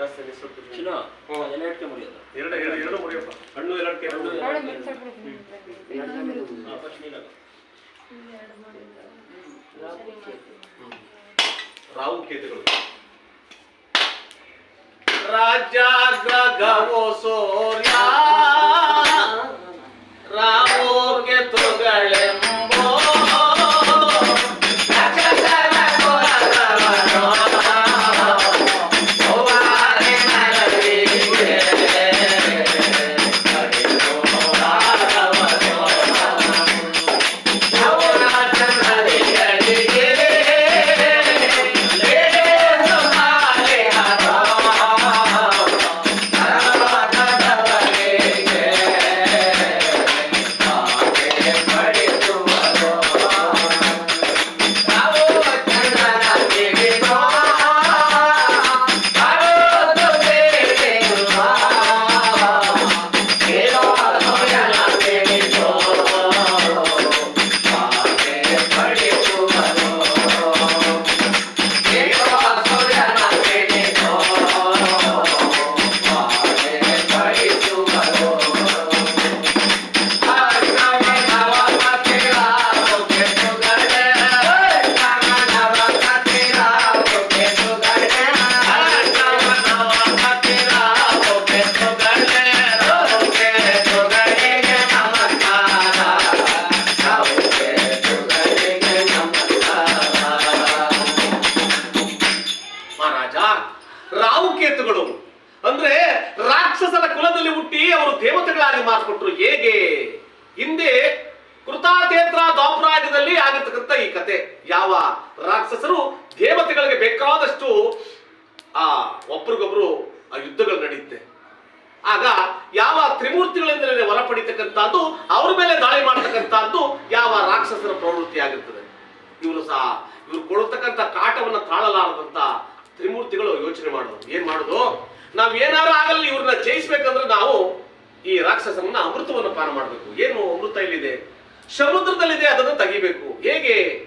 ಜಾಸ್ತಿ ಅನಿಸುತ್ತೆ ಚಿನ್ನ ಹ್ಮ್. ಎಲ್ಲ ಇಟ್ಕೆ ಮುರಿಯೋದು. ಎರಡು ಎರಡು ಎರಡು ಮುರಿಯಪ್ಪ. ಹಣ್ಣು. ರಾವು ಕೇತುಗಳು ರಾಜ್ಯಾಗ್ರಗವೋ ಸೂರ್ಯ. ದ್ವಾಪರಾಗದಲ್ಲಿ ಆಗಿರ್ತಕ್ಕಂಥ ಈ ಕತೆ. ಯಾವ ರಾಕ್ಷಸರು ದೇವತೆಗಳಿಗೆ ಬೇಕಾದಷ್ಟು, ಆ, ಒಬ್ರಿಗೊಬ್ರು ಆ ಯುದ್ಧಗಳು ನಡೆಯುತ್ತೆ. ಆಗ ಯಾವ ತ್ರಿಮೂರ್ತಿಗಳಿಂದಲೇ ವರ ಪಡಿತಕ್ಕಂಥದ್ದು, ಅವ್ರ ಮೇಲೆ ದಾಳಿ ಮಾಡತಕ್ಕಂಥದ್ದು ಯಾವ ರಾಕ್ಷಸರ ಪ್ರವೃತ್ತಿ ಆಗಿರ್ತದೆ. ಇವರು ಸಹ, ಇವ್ರು ಕೊಡತಕ್ಕಂಥ ಕಾಟವನ್ನ ತಾಳಲಾರದಂತ ತ್ರಿಮೂರ್ತಿಗಳು ಯೋಚನೆ ಮಾಡೋದು ಏನ್ ಮಾಡೋದು ನಾವ್ ಏನಾರು ಆಗಲ್ಲ ಇವ್ರನ್ನ ಜಯಿಸ್ಬೇಕಂದ್ರೆ ನಾವು ಈ ರಾಕ್ಷಸರನ್ನ ಅಮೃತವನ್ನು ಪಾನ ಮಾಡಬೇಕು. ಏನು ಅಮೃತ ಇಲ್ಲಿದೆ? ಸಮುದ್ರದಲ್ಲಿದೆ, ಅದನ್ನು ತೆಗಿಬೇಕು. ಹೇಗೆ?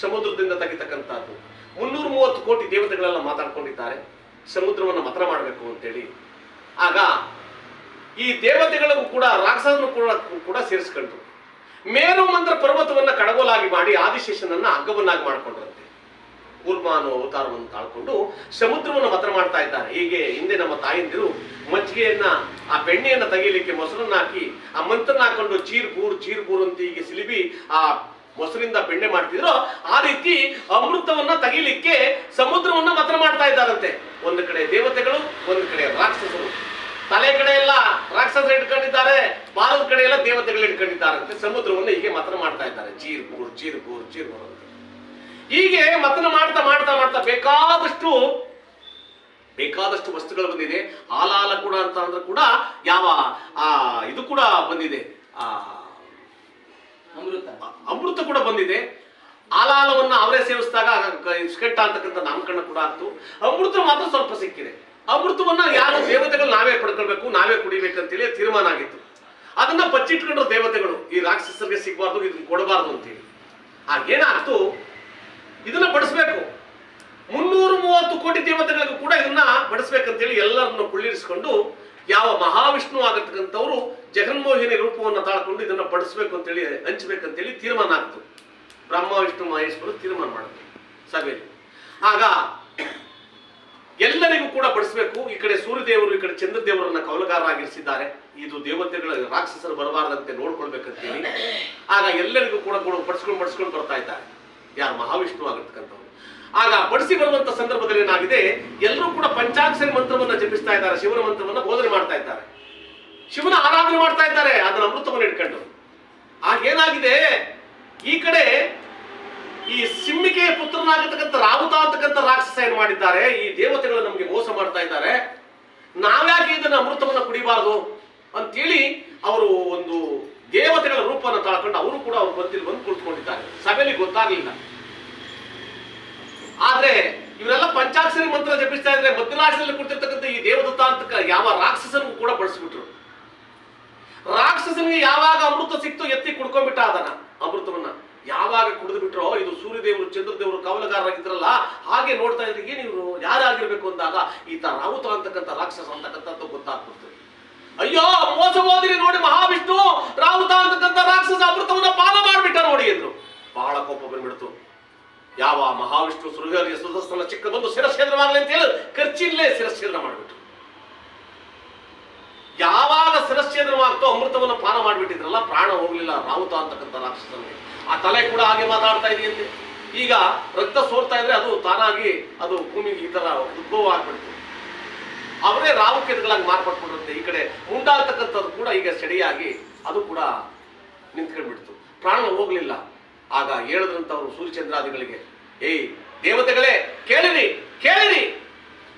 ಸಮುದ್ರದಿಂದ ತೆಗಿತಕ್ಕಂಥದ್ದು. ಮುನ್ನೂರ ಮೂವತ್ತು ಕೋಟಿ ದೇವತೆಗಳೆಲ್ಲ ಮಾತಾಡ್ಕೊಂಡಿದ್ದಾರೆ. ಸಮುದ್ರವನ್ನು ಮಾತ್ರ ಮಾಡಬೇಕು ಅಂತೇಳಿ. ಆಗ ಈ ದೇವತೆಗಳಿಗೂ ಕೂಡ ರಾಕ್ಷಸನ್ನು ಕೂಡ ಕೂಡ ಸೇರಿಸ್ಕೊಂಡ್ರು. ಮೇರು ಮಂತ್ರ ಪರ್ವತವನ್ನು ಕಡಗೋಲಾಗಿ ಮಾಡಿ ಆದಿಶೇಷನನ್ನು ಹಗ್ಗವನ್ನಾಗಿ ಮಾಡ್ಕೊಂಡ್ರಂತೆ. ಕೂರ್ಮ ಅನ್ನೋ ಅವತಾರವನ್ನು ತಾಳ್ಕೊಂಡು ಸಮುದ್ರವನ್ನು ಮತ್ರ ಮಾಡ್ತಾ ಇದ್ದಾರೆ. ಹೀಗೆ ಹಿಂದೆ ನಮ್ಮ ತಾಯಂದಿರು ಮಜ್ಜಿಗೆಯನ್ನ, ಆ ಬೆಣ್ಣೆಯನ್ನ ತೆಗೀಲಿಕ್ಕೆ ಮೊಸರನ್ನ ಹಾಕಿ, ಆ ಮಂತ್ರನ ಹಾಕೊಂಡು ಚೀರ್ ಬೂರ್ ಚೀರ್ ಬೂರ್ ಅಂತ ಹೀಗೆ ಸಿಲಿಬಿ, ಆ ಮೊಸರಿಂದ ಬೆಣ್ಣೆ ಮಾಡ್ತಿದ್ರು, ಆ ರೀತಿ ಅಮೃತವನ್ನ ತೆಗಿಲಿಕ್ಕೆ ಸಮುದ್ರವನ್ನ ಮತ್ರ ಮಾಡ್ತಾ ಇದ್ದಾರಂತೆ. ಒಂದು ಕಡೆ ದೇವತೆಗಳು, ಒಂದು ಕಡೆ ರಾಕ್ಷಸರು. ತಲೆ ಕಡೆ ಎಲ್ಲ ರಾಕ್ಷಸರು ಇಟ್ಕೊಂಡಿದ್ದಾರೆ ಬಾಲದ ಕಡೆ ಎಲ್ಲ ದೇವತೆಗಳು ಇಟ್ಕೊಂಡಿದ್ದಾರಂತೆ. ಸಮುದ್ರವನ್ನು ಹೀಗೆ ಮತ್ರ ಮಾಡ್ತಾ ಇದ್ದಾರೆ. ಚೀರ್ ಬೂರ್ ಚೀರ್ ಬೂರ್ ಚೀರ್ ಬೂರ್ ಅಂತ. ಹೀಗೆ ಮತನ ಮಾಡ್ತಾ ಮಾಡ್ತಾ ಮಾಡ್ತಾ ಬೇಕಾದಷ್ಟು ಬೇಕಾದಷ್ಟು ವಸ್ತುಗಳು ಬಂದಿದೆ. ಆಲಾಲ ಕೂಡ ಅಂತ ಅಂದ್ರೆ ಕೂಡ ಯಾವ ಆ ಇದು ಕೂಡ ಬಂದಿದೆ. ಆ ಅಮೃತ. ಅಮೃತ ಕೂಡ ಬಂದಿದೆ. ಆಲಾಲವನ್ನ ಅವರೇ ಸೇವಿಸಿದಾಗ ಸ್ಕೆಟ್ ಅಂತಕ್ಕಂಥ ನಾಮಕರಣ ಕೂಡ ಆಯ್ತು. ಅಮೃತ ಮಾತ್ರ ಸ್ವಲ್ಪ ಸಿಕ್ಕಿದೆ. ಅಮೃತವನ್ನ ಯಾರು ದೇವತೆಗಳು ನಾವೇ ಪಡ್ಕೊಳ್ಬೇಕು ನಾವೇ ಕುಡಿಬೇಕಂತೇಳಿ ತೀರ್ಮಾನ ಆಗಿತ್ತು. ಅದನ್ನ ಬಚ್ಚಿಟ್ಕೊಂಡ್ರು ದೇವತೆಗಳು ಈ ರಾಕ್ಷಸರಿಗೆ ಸಿಗಬಾರ್ದು ಇದನ್ನ ಕೊಡಬಾರ್ದು ಅಂತೇಳಿ. ಆಗೇನಾಗ್ತು ಇದನ್ನ ಬಡಿಸ್ಬೇಕು. ಮುನ್ನೂರು ಮೂವತ್ತು ಕೋಟಿ ದೇವತೆಗಳಿಗೂ ಕೂಡ ಇದನ್ನ ಬಡಿಸ್ಬೇಕಂತೇಳಿ ಎಲ್ಲರನ್ನು ಕುಳ್ಳಿರಿಸಿಕೊಂಡು ಯಾವ ಮಹಾವಿಷ್ಣು ಆಗತಕ್ಕಂಥವ್ರು ಜಗನ್ಮೋಹಿನಿ ರೂಪವನ್ನು ತಾಳ್ಕೊಂಡು ಇದನ್ನ ಬಡಿಸ್ಬೇಕು ಅಂತೇಳಿ ಹಂಚ್ಬೇಕಂತೇಳಿ ತೀರ್ಮಾನ ಆಗ್ತು. ಬ್ರಹ್ಮ, ವಿಷ್ಣು, ಮಹೇಶ್ವರು ತೀರ್ಮಾನ ಮಾಡಿದ್ರು. ಸಭೆಯಲ್ಲಿ. ಆಗ ಎಲ್ಲರಿಗೂ ಕೂಡ ಬಡಿಸ್ಬೇಕು. ಈ ಕಡೆ ಸೂರ್ಯದೇವರು, ಈ ಕಡೆ ಚಂದ್ರದೇವರನ್ನ ಕೌಲಗಾರರಾಗಿರಿಸಿದ್ದಾರೆ. ಇದು ದೇವತೆಗಳ ರಾಕ್ಷಸರು ಬರಬಾರದಂತೆ ನೋಡ್ಕೊಳ್ಬೇಕಂತೇಳಿ. ಆಗ ಎಲ್ಲರಿಗೂ ಕೂಡ ಕೂಡ ಬಡಿಸ್ಕೊಂಡು ಬಡಿಸ್ಕೊಂಡು ಬರ್ತಾ ಇದ್ದಾರೆ. ಯಾರು ಮಹಾವಿಷ್ಣು ಆಗಿರ್ತಕ್ಕಂಥವ್ರು ಆಗ ಬಡಿಸಿ ಬರುವಂತ ಸಂದರ್ಭದಲ್ಲಿ ಏನಾಗಿದೆ? ಎಲ್ಲರೂ ಕೂಡ ಪಂಚಾಕ್ಷರಿ ಮಂತ್ರವನ್ನ ಜಪಿಸ್ತಾ ಇದ್ದಾರೆ, ಶಿವನ ಮಂತ್ರವನ್ನ ಬೋಧನೆ ಮಾಡ್ತಾ ಇದ್ದಾರೆ. ಶಿವನ ಆರಾಧನೆ ಮಾಡ್ತಾ ಇದ್ದಾರೆ, ಅದನ್ನ ಅಮೃತವನ್ನು ಇಟ್ಕೊಂಡು. ಆಗ ಏನಾಗಿದೆ? ಈ ಕಡೆ ಈ ಸಿಮ್ಮಿಕೆಯ ಪುತ್ರನಾಗಿರ್ತಕ್ಕಂಥ ರಾವುತ ಅಂತಕ್ಕಂಥ ರಾಕ್ಷಸ ಏನ್ ಮಾಡಿದ್ದಾರೆ? ಈ ದೇವತೆಗಳು ನಮಗೆ ಮೋಸ ಮಾಡ್ತಾ ಇದ್ದಾರೆ. ನಾವ್ಯಾಕೆ ಇದನ್ನ ಅಮೃತವನ್ನು ಕುಡಿಬಾರದು? ಅಂತೇಳಿ ಅವರು ಒಂದು ದೇವತೆಗಳ ರೂಪವನ್ನು ತಾಳ್ಕೊಂಡು ಅವರು ಕೂಡ ಅವ್ರು ಬಂದಿಲ್ಲಿ ಬಂದು ಕುಳಿತುಕೊಂಡಿದ್ದಾರೆ. ಸಭೆಯಲ್ಲಿ ಗೊತ್ತಾಗಲಿಲ್ಲ. ಆದ್ರೆ ಇವರೆಲ್ಲ ಪಂಚಾಕ್ಷರಿ ಮಂತ್ರ ಜಪಿಸ್ತಾ ಇದ್ರೆ ಮಧ್ಯರಾಜ್ಯದಲ್ಲಿ ಕುಳಿತಿರ್ತಕ್ಕಂಥ ಈ ದೇವದತ್ತಾಂತಕ ಯಾವ ರಾಕ್ಷಸನಿಗೂ ಕೂಡ ಬಳಸಿಬಿಟ್ರು. ರಾಕ್ಷಸನಿಗೆ ಯಾವಾಗ ಅಮೃತ ಸಿಕ್ತು ಎತ್ತಿ ಕುಡ್ಕೊಂಡ್ಬಿಟ್ಟ ಅದನ್ನ ಅಮೃತವನ್ನ. ಯಾವಾಗ ಕುಡಿದು ಬಿಟ್ರೋ ಇದು ಸೂರ್ಯದೇವರು, ಚಂದ್ರದೇವರು ಕವಲಗಾರರಾಗಿದ್ರಲ್ಲ, ಹಾಗೆ ನೋಡ್ತಾ ಇದ್ರೆ ನೀವು ಯಾರಾಗಿರ್ಬೇಕು ಅಂದಾಗ ಈತ ರಾವುತ ಅಂತಕ್ಕಂಥ ರಾಕ್ಷಸ ಅಂತಕ್ಕಂಥದ್ದು ಗೊತ್ತಾಗ್ಬಿಡ್ತು. ಅಯ್ಯೋ, ಮೋಸ ಹೋದಿರಿ ನೋಡಿ ಮಹಾವಿಷ್ಣು. ರಾಹುತ ಅಂತಕ್ಕಂಥ ರಾಕ್ಷಸ ಅಮೃತವನ್ನ ಪಾನ ಮಾಡಿಬಿಟ್ಟ ನೋಡಿ ಎಂದು ಬಹಳ ಕೋಪ ಬಂದ್ಬಿಡ್ತು. ಯಾವ ಮಹಾವಿಷ್ಣು ಸುರಗರಿಗೆ ಸುದರ್ಶನ ಚಿಕ್ಕ ಬಂದು ಶಿರಚ್ಛೇದನವಾಗಲಿ ಅಂತ ಹೇಳಿ ಖರ್ಚಿಲ್ಲೇ ಶಿರಚ್ಛೇದನ ಮಾಡಿಬಿಟ್ರು. ಯಾವಾಗ ಶಿರಚ್ಛೇದನವಾಗ್ತೋ ಅಮೃತವನ್ನು ಪಾನ ಮಾಡಿಬಿಟ್ಟಿದ್ರಲ್ಲ, ಪ್ರಾಣ ಹೋಗ್ಲಿಲ್ಲ ರಾಹುತ ಅಂತಕ್ಕಂಥ ರಾಕ್ಷಸನಿಗೆ. ಆ ತಲೆ ಕೂಡ ಹಾಗೆ ಮಾತಾಡ್ತಾ ಇದೆಯಂತೆ. ಈಗ ರಕ್ತ ಸೋರ್ತಾ ಇದ್ರೆ ಅದು ತಾನಾಗಿ ಅದು ಭೂಮಿಗೆ ಈ ತರ ಉದ್ಭವ ಆಗ್ಬಿಡ್ತು ಅವರೇ ರಾಹುಕೇತುಗಳಾಗಿ ಮಾರ್ಪಟ್ಬಿಡುತ್ತೆ ಈ ಕಡೆ ಮುಂಡಾಗ್ತಕ್ಕಂಥದ್ದು ಕೂಡ ಈಗ ಸೆಡಿಯಾಗಿ ಅದು ಕೂಡ ನಿಂತ್ಕೊಂಡ್ಬಿಡ್ತು. ಪ್ರಾಣ ಹೋಗಲಿಲ್ಲ. ಆಗ ಹೇಳಿದ್ರಂಥವ್ರು ಸೂರ್ಯಚಂದ್ರಾದಿಗಳಿಗೆ, ಏಯ್, ದೇವತೆಗಳೇ, ಕೇಳಿರಿ ಕೇಳಿರಿ.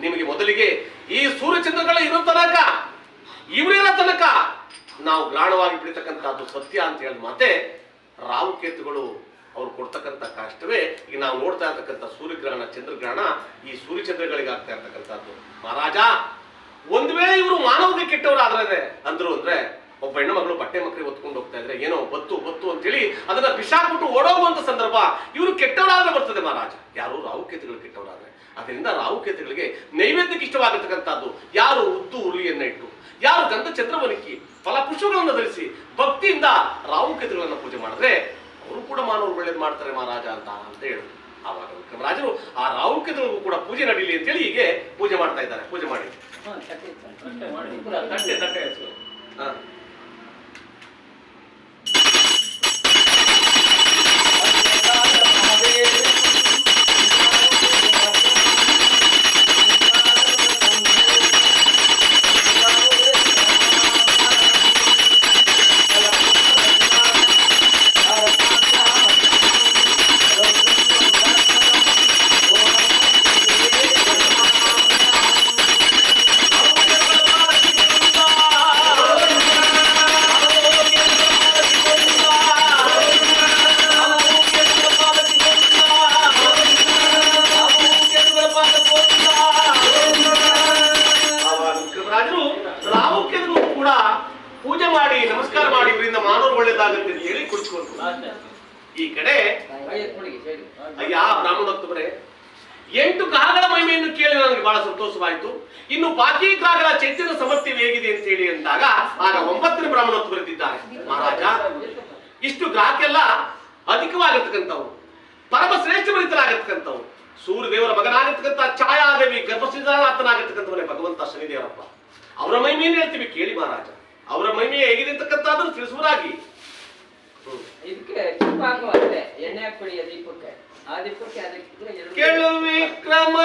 ನಿಮಗೆ ಮೊದಲಿಗೆ ಈ ಸೂರ್ಯಚಂದ್ರಗಳ ಇರೋ ತನಕ ಇವರಿರೋ ತನಕ ನಾವು ಗ್ರಾಣವಾಗಿ ಬಿಡ್ತಕ್ಕಂಥದ್ದು ಸತ್ಯ ಅಂತ ಹೇಳಿದ ಮಾತೆ ರಾಹುಕೇತುಗಳು ಅವ್ರು ಕೊಡ್ತಕ್ಕಂಥ ಕಷ್ಟವೇ ಈಗ ನಾವು ನೋಡ್ತಾ ಇರ್ತಕ್ಕಂಥ ಸೂರ್ಯಗ್ರಹಣ, ಚಂದ್ರಗ್ರಹಣ, ಈ ಸೂರ್ಯಚಂದ್ರಗಳಿಗೆ ಆಗ್ತಾ ಇರ್ತಕ್ಕಂಥದ್ದು. ಮಹಾರಾಜ, ಒಂದ್ ವೇಳೆ ಇವರು ಮಾನವಗೆ ಕೆಟ್ಟವರಾದ್ರೆ ಅಂದ್ರು ಅಂದ್ರೆ ಒಬ್ಬ ಹೆಣ್ಣು ಮಗಳು ಬಟ್ಟೆ ಮಕ್ಕಳಿಗೆ ಹೊತ್ಕೊಂಡು ಹೋಗ್ತಾ ಇದ್ರೆ ಏನೋ ಬತ್ತು ಬತ್ತು ಅಂತೇಳಿ ಅದನ್ನ ಬಿಸಾಕ್ಬಿಟ್ಟು ಓಡೋಗುವಂತ ಸಂದರ್ಭ ಇವರು ಕೆಟ್ಟವರಾದ್ರೆ ಬರ್ತದೆ ಮಹಾರಾಜ. ಯಾರು ರಾಹುಕೇತುಗಳು ಕೆಟ್ಟವರಾದ್ರೆ. ಅದರಿಂದ ರಾಹುಕೇತುಗಳಿಗೆ ನೈವೇದ್ಯಕ್ಕೆ ಇಷ್ಟವಾಗಿರ್ತಕ್ಕಂಥದ್ದು. ಯಾರು ಉದ್ದು ಉರುಳಿಯನ್ನ ಇಟ್ಟು, ಯಾರು ಗಂಧ ಚಂದ್ರವನಿಕ್ಕಿ ಫಲ ಪುಷ್ಪಗಳನ್ನು ಧರಿಸಿ ಭಕ್ತಿಯಿಂದ ರಾಹುಕೇತುಗಳನ್ನು ಪೂಜೆ ಮಾಡಿದ್ರೆ ಅವರು ಕೂಡ ಮಾನವರು ಒಳ್ಳೇದು ಮಾಡ್ತಾರೆ ಮಹಾರಾಜ ಅಂತ ಅಂತ ಹೇಳಿದ್ರು ಆವಾಗ ವಿಕ್ರಮರಾಜರು ಆ ರಾಹುಕೇತುಗಳಿಗೂ ಕೂಡ ಪೂಜೆ ನಡೀಲಿ ಅಂತೇಳಿ ಹೀಗೆ ಪೂಜೆ ಮಾಡ್ತಾ ಇದ್ದಾರೆ ಪೂಜೆ ಮಾಡಿ. ಹಾ, ತಟ್ಟೆ. ತಟ್ಟೆ ಈ ಕಡೆ ಅಯ್ಯ ಬ್ರಾಹ್ಮಣೋತ್ತಮರೇ ಎಂಟು ಗ್ರಹಗಳ ಮಹಿಮೆಯನ್ನು ಕೇಳಿ ನನಗೆ ಬಹಳ ಸಂತೋಷವಾಯಿತು. ಇನ್ನು ಬಾಕಿ ಗ್ರಹಗಳ ಚೈತನ್ಯ ಸಮಸ್ಯೆ ಹೇಗಿದೆ ಅಂತ ಹೇಳಿ ಅಂದಾಗ ಆಗ ಒಂಬತ್ತನೇ ಬ್ರಾಹ್ಮಣೋತ್ತು ಬರೆದಿದ್ದಾರೆ ಮಹಾರಾಜ, ಇಷ್ಟು ಗ್ರಾಹಕೆಲ್ಲ ಅಧಿಕವಾಗಿರ್ತಕ್ಕಂಥವು ಪರಮ ಶ್ರೇಷ್ಠ ಭರಿತರಾಗಿರ್ತಕ್ಕಂಥವು ಸೂರ್ಯ ದೇವರ ಮಗನಾಗಿರ್ತಕ್ಕಂಥ ಛಾಯಾದೇವಿ ಗರ್ಭಸಿದ್ಧನಾಥನಾಗಿರ್ತಕ್ಕಂಥವನೇ ಭಗವಂತ ಶನಿದೇವರಪ್ಪ. ಅವರ ಮಹಿಮೆಯನ್ನು ಹೇಳ್ತೀವಿ, ಕೇಳಿ ಮಹಾರಾಜ. ಅವರ ಮಹಿಮೆ ಹೇಗಿದೆ ಅಂತಕ್ಕಂಥದ್ದು ತಿಳಿಸುವರಾಗಿ ಹ್ಮ್. ಇದಕ್ಕೆ ತುಪ್ಪ ಹಾಕುವಂತೆ ಎಣ್ಣೆ ಹಾಕ್ಬಿಡಿ ದೀಪಕ್ಕೆ ಆ ದೀಪಕ್ಕೆ ಅದಕ್ಕೆ ಕೆಳು ವಿಕ್ರಮ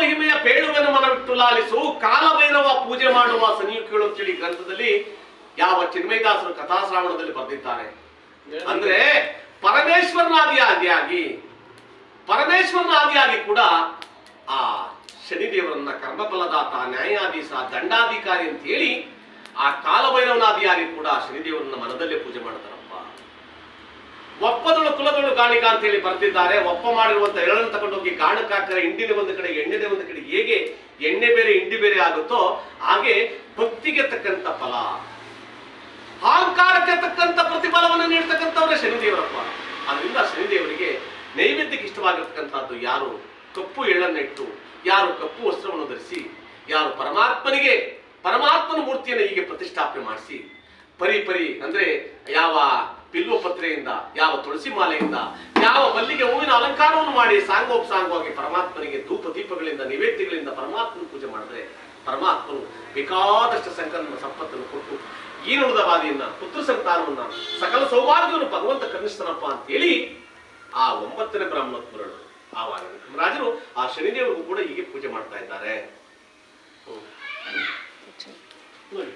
ಮಹಿಮೆಯ ಬೇಡುವೆನು ಮನವಿಟ್ಟು ಲಾಲಿಸು ಕಾಲಭೈರವ ಪೂಜೆ ಮಾಡುವ ಸನಿಯು ಅಂತ ತಿಳಿ ಗ್ರಂಥದಲ್ಲಿ ಯಾವ ಚಿನ್ಮಯದಾಸರು ಕಥಾಶ್ರಾವಣದಲ್ಲಿ ಬರೆದಿದ್ದಾರೆ. ಅಂದ್ರೆ ಪರಮೇಶ್ವರನಾದಿಯಾದಿಯಾಗಿ ಪರಮೇಶ್ವರನಾದಿಯಾಗಿ ಕೂಡ ಆ ಶನಿದೇವರನ್ನ ಕರ್ಮಫಲದಾತ, ನ್ಯಾಯಾಧೀಶ, ದಂಡಾಧಿಕಾರಿ ಅಂತ ಹೇಳಿ ಆ ಕಾಲಭೈರವನಾದಿಯಾಗಿ ಕೂಡ ಶನಿದೇವರನ್ನ ಮನದಲ್ಲೇ ಪೂಜೆ ಮಾಡ್ತಾರೆ ಒಪ್ಪದಳು ಕುಲದಳು ಕಾಣಿಕ ಅಂತ ಹೇಳಿ ಬರ್ತಿದ್ದಾರೆ ಒಪ್ಪ ಮಾಡಿರುವಂತ ಎಳ್ಳನ್ನು ತಗೊಂಡೋಗಿ ಗಾಣಕ್ಕೆ ಹಾಕಿದ್ರೆ ಹಿಂಡಿನ ಒಂದು ಕಡೆ, ಎಣ್ಣೆದೆ ಒಂದು ಕಡೆ ಹೇಗೆ ಎಣ್ಣೆ ಬೇರೆ, ಹಿಂಡಿ ಬೇರೆ ಆಗುತ್ತೋ ಹಾಗೆ ಭಕ್ತಿಗೆ ತಕ್ಕಂತ ಫಲ. ಅಹಂಕಾರಕ್ಕೆ ತಕ್ಕಂತ ಪ್ರತಿಫಲವನ್ನು ನೀಡ್ತಕ್ಕಂಥವ್ರೆ ಶನಿದೇವರಪ್ಪ. ಅದರಿಂದ ಶನಿದೇವರಿಗೆ ನೈವೇದ್ಯಕ್ಕೆ ಇಷ್ಟವಾಗಿರ್ತಕ್ಕಂಥದ್ದು ಯಾರು? ಕಪ್ಪು ಎಳ್ಳನ್ನಿಟ್ಟು ಯಾರು ಕಪ್ಪು ವಸ್ತ್ರವನ್ನು ಧರಿಸಿ, ಯಾರು ಪರಮಾತ್ಮನಿಗೆ, ಪರಮಾತ್ಮನ ಮೂರ್ತಿಯನ್ನು ಹೀಗೆ ಪ್ರತಿಷ್ಠಾಪನೆ ಮಾಡಿಸಿ, ಪರಿ ಪರಿ ಅಂದ್ರೆ ಯಾವ ಬಿಲ್ವ ಪತ್ರೆಯಿಂದ, ಯಾವ ತುಳಸಿ ಮಾಲೆಯಿಂದ, ಯಾವ ಮಲ್ಲಿಗೆ ಹೂವಿನ ಅಲಂಕಾರವನ್ನು ಮಾಡಿ ಸಾಂಗೋಪಸಾಂಗವಾಗಿ ಪರಮಾತ್ಮನಿಗೆ ಧೂಪ ದೀಪಗಳಿಂದ, ನೈವೇದ್ಯಗಳಿಂದ ಪರಮಾತ್ಮನ ಪೂಜೆ ಮಾಡಿದ್ರೆ ಪರಮಾತ್ಮನು ಬೇಕಾದಷ್ಟು ಸಂಕಲ್ಪ ಸಂಪತ್ತನ್ನು ಕೊಟ್ಟು ಈನುಳಿದ ಬಾದಿಯನ್ನ ಪುತ್ರ ಸಂತಾನವನ್ನ, ಸಕಲ ಸೌಭಾಗ್ಯವನ್ನು ಭಗವಂತ ಕರ್ಣಿಸ್ತಾನಪ್ಪ ಅಂತ ಹೇಳಿ ಆ ಒಂಬತ್ತನೇ ಬ್ರಾಹ್ಮಣೋತ್ಮರಳು ಆವಾಗ ರಾಜರು ಆ ಶನಿದೇವರಿಗೂ ಕೂಡ ಹೀಗೆ ಪೂಜೆ ಮಾಡ್ತಾ ಇದ್ದಾರೆ. ನೋಡಿ